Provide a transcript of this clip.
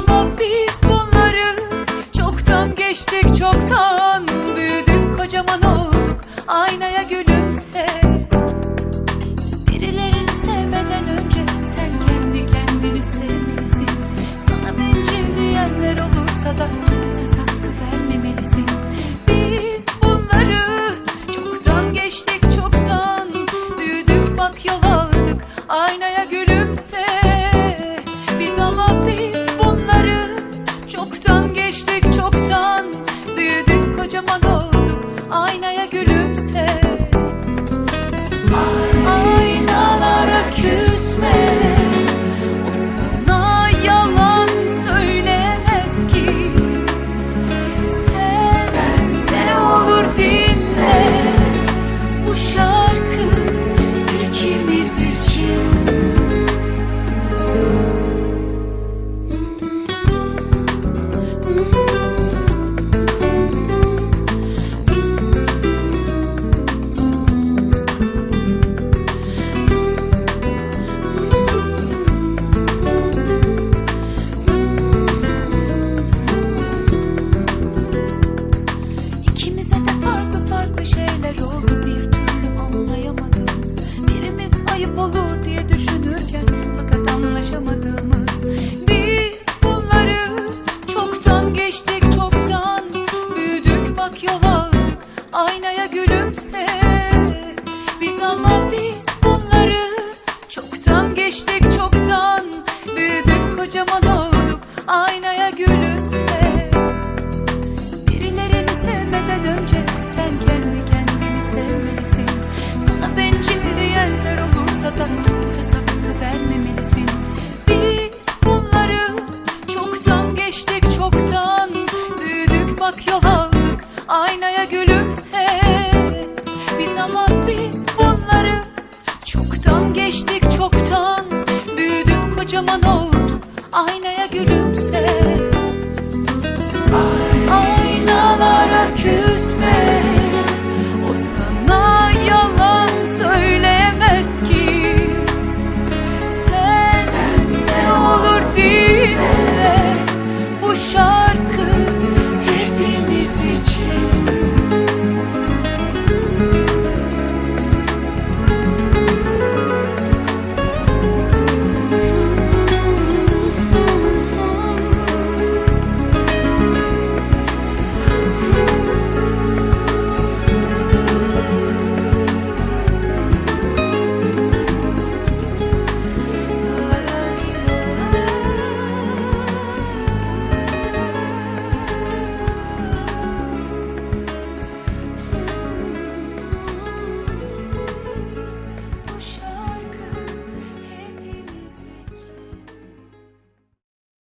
ama biz bunları Çoktan geçtik çoktan büyüdük kocaman olduk. Aynaya gülümse Birilerini sevmeden önce sen kendi kendini sevmelisin. Sana bencil diyenler olursa da sus aynaya gülümse Birilerini sevmeden önce sen kendi kendini sevmelisin. Sana bencil diyenler olursa da söz hakkı vermemelisin. Biz bunları çoktan geçtik çoktan Büyüdük bak yol aldık. Aynaya gülümse Biz ama biz bunları çoktan geçtik çoktan Büyüdük. Kocaman olduk.